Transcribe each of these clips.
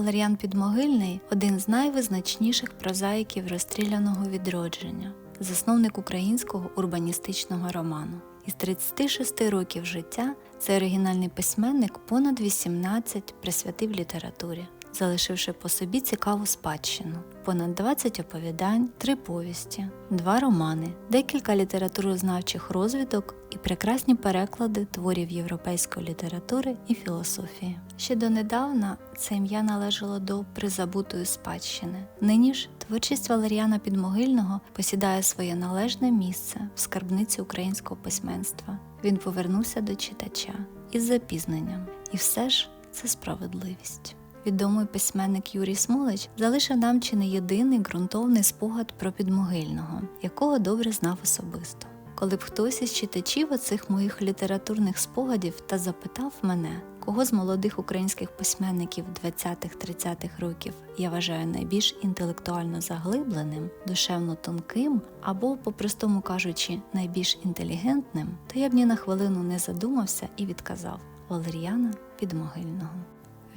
Валеріан Підмогильний один з найвизначніших прозаїків розстріляного відродження, засновник українського урбаністичного роману. Із 36 років життя цей оригінальний письменник понад 18 присвятив літературі, залишивши по собі цікаву спадщину, понад 20 оповідань, три повісті, два романи, декілька літературознавчих розвідок і прекрасні переклади творів європейської літератури і філософії. Ще донедавна це ім'я належало до призабутої спадщини. Нині ж творчість Валеріана Підмогильного посідає своє належне місце в скарбниці українського письменства. Він повернувся до читача із запізненням, і все ж це справедливість. Відомий письменник Юрій Смолич залишив нам чи не єдиний ґрунтовний спогад про підмогильного, якого добре знав особисто. Коли б хтось із читачів оцих моїх літературних спогадів та запитав мене, кого з молодих українських письменників 20-30-х років я вважаю найбільш інтелектуально заглибленим, душевно тонким або, по-простому кажучи, найбільш інтелігентним, то я б ні на хвилину не задумався і відказав Валеріана Підмогильного.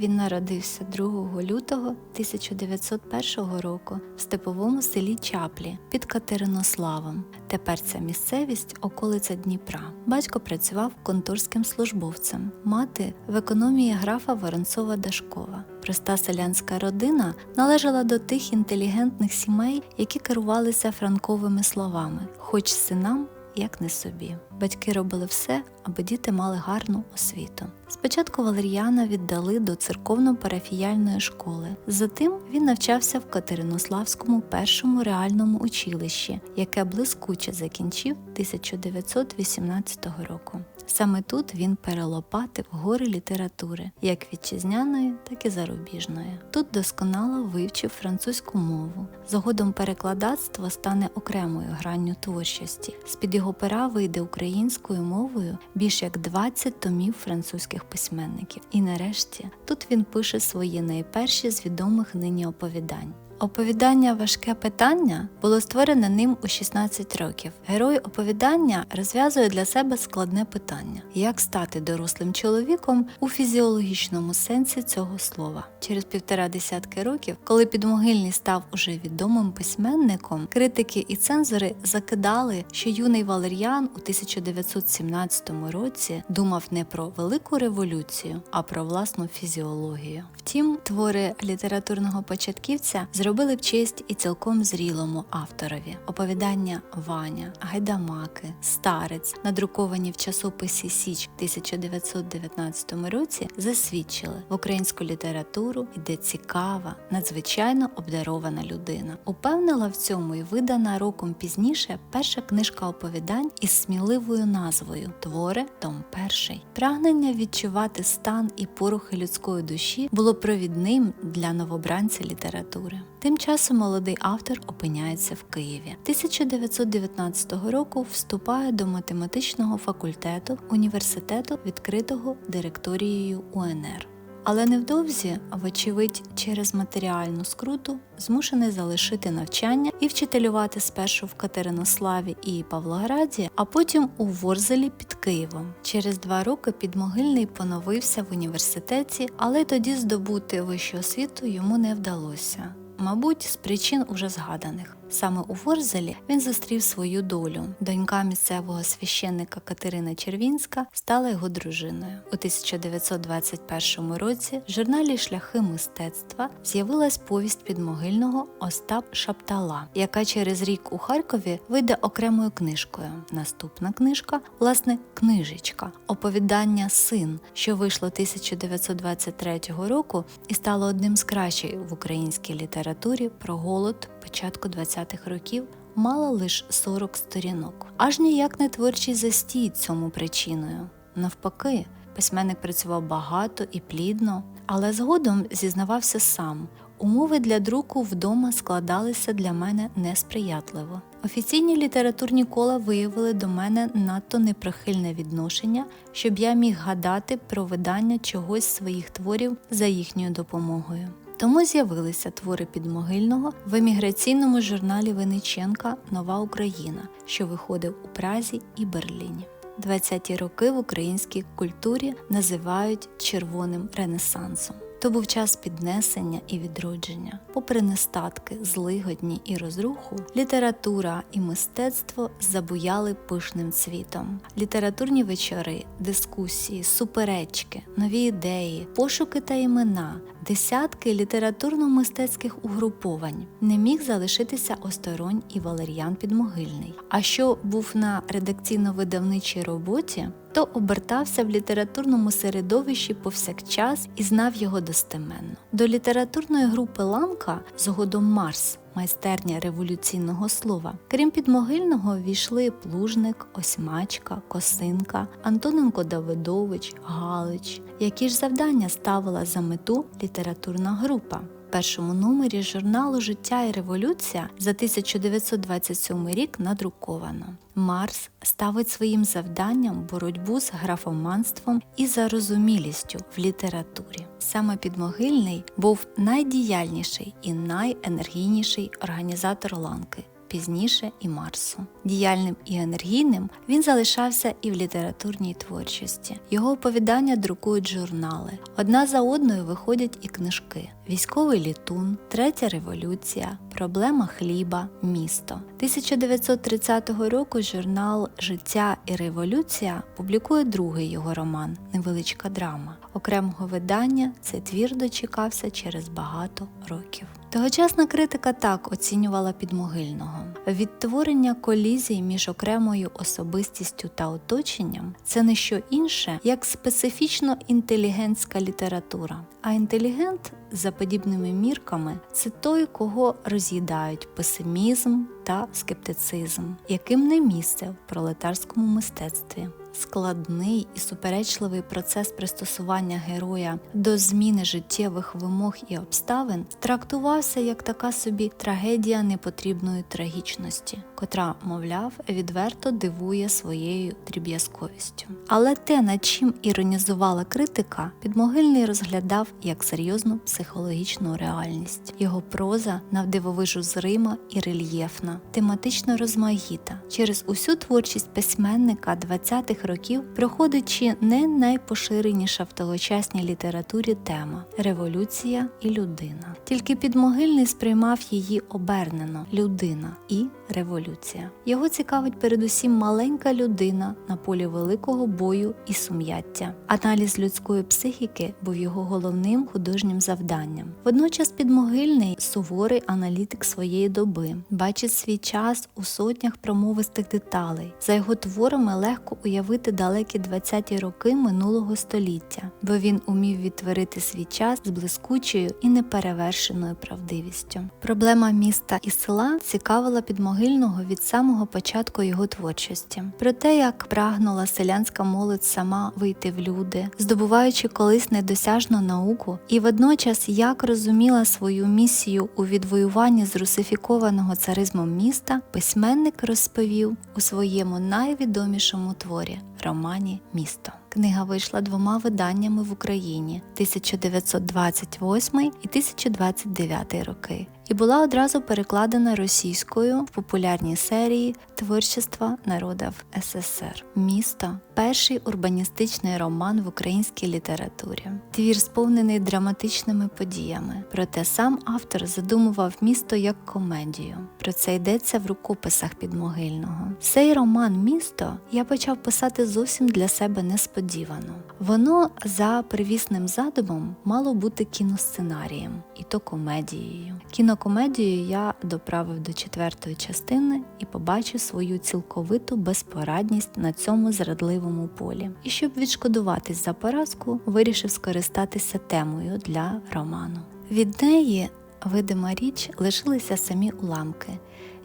Він народився 2 лютого 1901 року в степовому селі Чаплі під Катеринославом. Тепер ця місцевість околиця Дніпра. Батько працював конторським службовцем, мати в економії графа Воронцова Дашкова. Проста селянська родина належала до тих інтелігентних сімей, які керувалися франковими словами, хоч синам як не собі. Батьки робили все, аби діти мали гарну освіту. Спочатку Валеріана віддали до церковно-парафіяльної школи. Затим він навчався в Катеринославському першому реальному училищі, яке блискуче закінчив 1918 року. Саме тут він перелопатив гори літератури, як вітчизняної, так і зарубіжної. Тут досконало вивчив французьку мову. Згодом перекладацтво стане окремою гранню творчості. З-під його пера вийде українською мовою більш як 20 томів французьких письменників. І нарешті тут він пише свої найперші з відомих нині оповідань. Оповідання Важке питання було створене ним у 16 років. Герой оповідання розв'язує для себе складне питання: як стати дорослим чоловіком у фізіологічному сенсі цього слова. Через півтора десятки років, коли підмогильний став уже відомим письменником, критики і цензори закидали, що юний Валеріан у 1917 році думав не про велику революцію, а про власну фізіологію. Втім, твори літературного початківця зробили б честь і цілком зрілому авторові. Оповідання Ваня, Гайдамаки, Старець, надруковані в часописі Січ 1919 році, засвідчили в українську літературу йде цікава, надзвичайно обдарована людина. Упевнила в цьому і видана роком пізніше перша книжка оповідань із сміливою назвою Твори Том Перший. Прагнення відчувати стан і порухи людської душі було провідним для новобранця літератури. Тим часом молодий автор опиняється в Києві. 1919 року вступає до математичного факультету університету, відкритого директорією УНР. Але невдовзі, вочевидь, через матеріальну скруту змушений залишити навчання і вчителювати спершу в Катеринославі і Павлограді, а потім у Ворзелі під Києвом. Через два роки підмогильний поновився в університеті, але тоді здобути вищу освіту йому не вдалося. Мабуть, з причин уже згаданих. Саме у Ворзелі він зустрів свою долю. Донька місцевого священника Катерина Червінська стала його дружиною. У 1921 році в журналі Шляхи мистецтва з'явилась повість підмогильного Остап Шаптала, яка через рік у Харкові вийде окремою книжкою. Наступна книжка, власне, книжечка, оповідання Син, що вийшло 1923 року і стало одним з кращих в українській літературі про голод початку 20-х років мала лише 40 сторінок. Аж ніяк не творчий застій цьому причиною. Навпаки, письменник працював багато і плідно, але згодом зізнавався сам. Умови для друку вдома складалися для мене несприятливо. Офіційні літературні кола виявили до мене надто неприхильне відношення, щоб я міг гадати про видання чогось своїх творів за їхньою допомогою. Тому з'явилися твори підмогильного в еміграційному журналі Винниченка Нова Україна, що виходив у Празі і Берліні. 20-ті роки в українській культурі називають червоним ренесансом. То був час піднесення і відродження. Попри нестатки, злигодні і розруху, література і мистецтво забуяли пишним цвітом. Літературні вечори, дискусії, суперечки, нові ідеї, пошуки та імена, десятки літературно-мистецьких угруповань. Не міг залишитися осторонь і Валер'ян Підмогильний. А що був на редакційно-видавничій роботі, то обертався в літературному середовищі повсякчас і знав його достеменно. До літературної групи Ланка згодом Марс. Майстерня революційного слова. Крім підмогильного, війшли Плужник, Осьмачка, Косинка, Антоненко Давидович, Галич. Які ж завдання ставила за мету літературна група? Першому номері журналу Життя і революція за 1927 рік надруковано. Марс ставить своїм завданням боротьбу з графоманством і зарозумілістю в літературі. Саме Підмогильний був найдіяльніший і найенергійніший організатор ланки. Пізніше і Марсу. Діяльним і енергійним він залишався і в літературній творчості. Його оповідання друкують журнали. Одна за одною виходять і книжки: Військовий літун, Третя революція, Проблема хліба, місто. 1930 року журнал Життя і революція публікує другий його роман Невеличка драма. Окремого видання цей твір дочекався через багато років. Тогочасна критика так оцінювала підмогильного відтворення колізій між окремою особистістю та оточенням це не що інше, як специфічно інтелігентська література. А інтелігент за подібними мірками це той, кого роз'їдають песимізм та скептицизм, яким не місце в пролетарському мистецтві. Складний і суперечливий процес пристосування героя до зміни життєвих вимог і обставин трактувався як така собі трагедія непотрібної трагічності, котра, мовляв, відверто дивує своєю дріб'язковістю. Але те, над чим іронізувала критика, підмогильний розглядав як серйозну психологічну реальність. Його проза навдивовижу зрима і рельєфна, тематично розмаїта. Через усю творчість письменника 20-х років проходячи не найпоширеніша в тогочасній літературі тема революція і людина. Тільки підмогильний сприймав її обернено людина і революція. Його цікавить передусім маленька людина на полі великого бою і сум'яття. Аналіз людської психіки був його головним художнім завданням. Водночас підмогильний суворий аналітик своєї доби, бачить свій час у сотнях промовистих деталей. За його творами легко уявити далекі 20-ті роки минулого століття, бо він умів відтворити свій час з блискучою і неперевершеною правдивістю. Проблема міста і села цікавила підмогильного від самого початку його творчості. Про те, як прагнула селянська молодь сама вийти в люди, здобуваючи колись недосяжну науку, і водночас як розуміла свою місію у відвоюванні з русифікованого царизмом міста, письменник розповів у своєму найвідомішому творі романі Місто. Книга вийшла двома виданнями в Україні 1928 і 1029 роки і була одразу перекладена російською в популярній серії Творчества народів СССР. Місто перший урбаністичний роман в українській літературі. Твір сповнений драматичними подіями. Проте сам автор задумував місто як комедію. Про це йдеться в рукописах підмогильного. Цей роман Місто я почав писати зовсім для себе несподівано. Воно за привісним задумом мало бути кіносценарієм, і то комедією. Кінокомедію я доправив до четвертої частини і побачив свою цілковиту безпорадність на цьому зрадливому полі. І щоб відшкодуватись за поразку, вирішив скористатися темою для роману. Від неї, видима річ, лишилися самі уламки,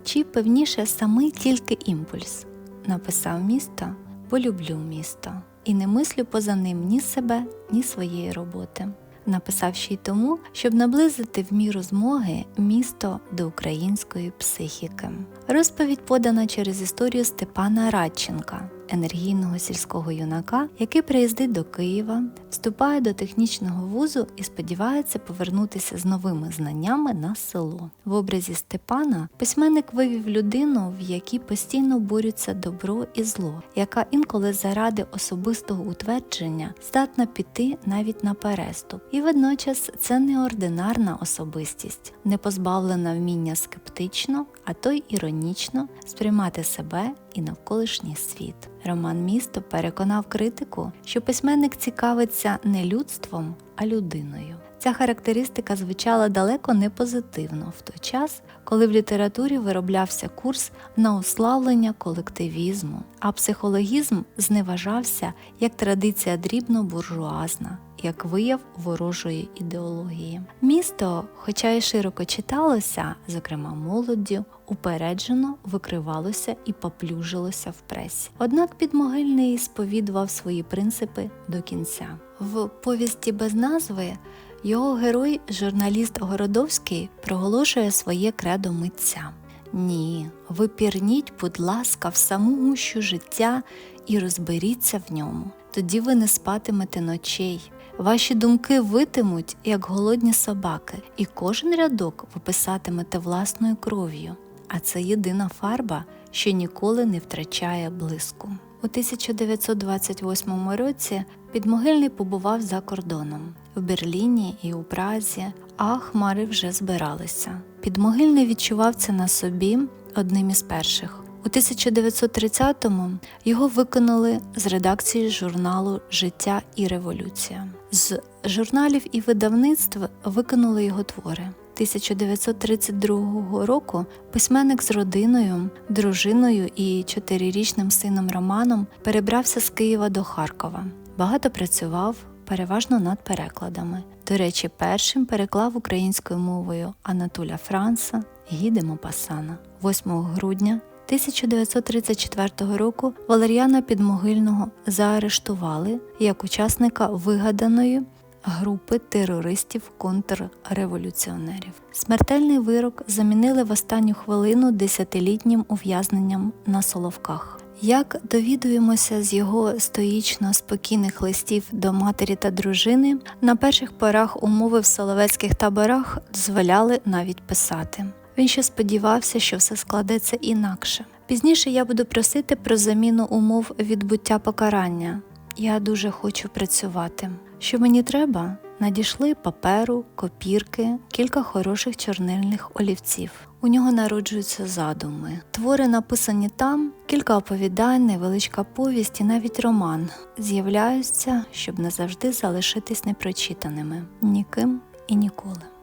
чи певніше самий тільки імпульс. Написав місто, бо люблю місто, і не мислю поза ним ні себе, ні своєї роботи написав ще й тому, щоб наблизити в міру змоги місто до української психіки. Розповідь подана через історію Степана Радченка. Енергійного сільського юнака, який приїздить до Києва, вступає до технічного вузу і сподівається повернутися з новими знаннями на село. В образі Степана письменник вивів людину, в якій постійно борються добро і зло, яка інколи заради особистого утвердження здатна піти навіть на переступ. І водночас це неординарна особистість, не позбавлена вміння скептично, а то й іронічно сприймати себе і навколишній світ. Роман Місто переконав критику, що письменник цікавиться не людством, а людиною. Ця характеристика звучала далеко не позитивно в той час, коли в літературі вироблявся курс на уславлення колективізму, а психологізм зневажався як традиція дрібно-буржуазна, як вияв ворожої ідеології. Місто, хоча й широко читалося, зокрема молоддю, упереджено викривалося і поплюжилося в пресі. Однак підмогильний сповідував свої принципи до кінця. В повісті без назви його герой, журналіст Городовський, проголошує своє кредо митця. Ні, ви пірніть, будь ласка, в саму гущу життя і розберіться в ньому. Тоді ви не спатимете ночей. Ваші думки витимуть, як голодні собаки, і кожен рядок ви писатимете власною кров'ю. А це єдина фарба, що ніколи не втрачає блиску. У 1928 році Підмогильний побував за кордоном в Берліні і у Празі, а хмари вже збиралися. Підмогильний відчував це на собі одним із перших. У 1930-му його виконали з редакції журналу Життя і революція. З журналів і видавництв виконали його твори. 1932 року письменник з родиною, дружиною і чотирирічним сином Романом перебрався з Києва до Харкова. Багато працював, переважно над перекладами. До речі, першим переклав українською мовою Анатоля Франса Гіде Мопасана. 8 грудня 1934 року Валеріана Підмогильного заарештували як учасника вигаданої групи терористів-контрреволюціонерів. Смертельний вирок замінили в останню хвилину десятилітнім ув'язненням на Соловках. Як довідуємося з його стоїчно спокійних листів до матері та дружини, на перших порах умови в соловецьких таборах дозволяли навіть писати. Він ще сподівався, що все складеться інакше. Пізніше я буду просити про заміну умов відбуття покарання. Я дуже хочу працювати. Що мені треба? Надійшли паперу, копірки, кілька хороших чорнильних олівців. У нього народжуються задуми. Твори написані там, кілька оповідань, невеличка повість і навіть роман з'являються, щоб назавжди залишитись непрочитаними ніким і ніколи.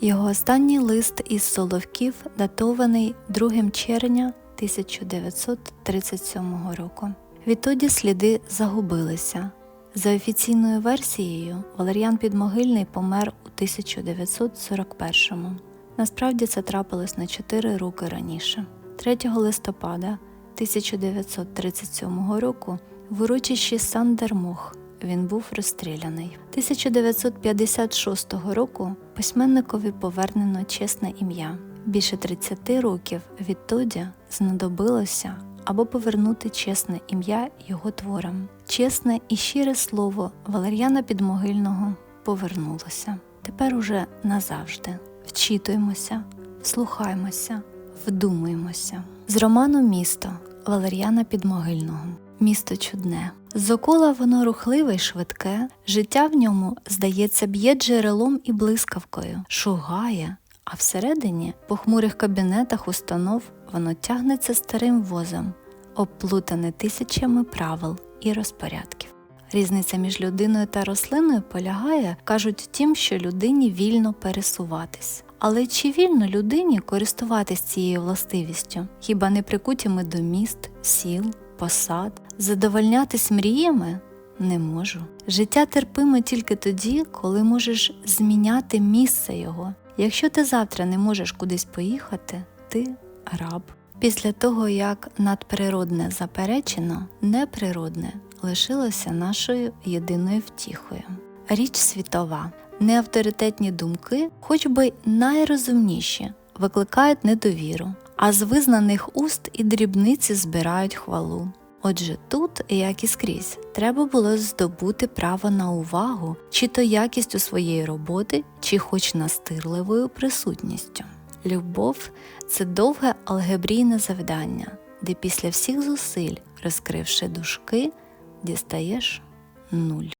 Його останній лист із Соловків датований 2 червня 1937 року. Відтоді сліди загубилися. За офіційною версією, Валеріан Підмогильний помер у 1941-му. Насправді це трапилось на 4 роки раніше. 3 листопада 1937 року в урочищі Сандермох він був розстріляний. 1956 року письменникові повернено чесне ім'я. Більше 30 років відтоді знадобилося або повернути чесне ім'я його творам. Чесне і щире слово Валер'яна Підмогильного повернулося. Тепер уже назавжди. Вчитуємося, вслухаймося, вдумуємося. З роману Місто Валер'яна Підмогильного. Місто чудне. Зокола воно рухливе й швидке, життя в ньому, здається, б'є джерелом і блискавкою, шугає, а всередині, по хмурих кабінетах установ, воно тягнеться старим возом, обплутане тисячами правил і розпорядків. Різниця між людиною та рослиною полягає, кажуть, в тім, що людині вільно пересуватись. Але чи вільно людині користуватись цією властивістю? Хіба не прикуті ми до міст, сіл, посад, задовольнятись мріями? Не можу. Життя терпиме тільки тоді, коли можеш зміняти місце його. Якщо ти завтра не можеш кудись поїхати, ти раб. Після того, як надприродне заперечено, неприродне лишилося нашою єдиною втіхою. Річ світова, неавторитетні думки, хоч би найрозумніші, викликають недовіру, а з визнаних уст і дрібниці збирають хвалу. Отже, тут, як і скрізь, треба було здобути право на увагу, чи то якістю своєї роботи, чи хоч настирливою присутністю. Любов це довге алгебрійне завдання, де після всіх зусиль, розкривши дужки, дістаєш нуль.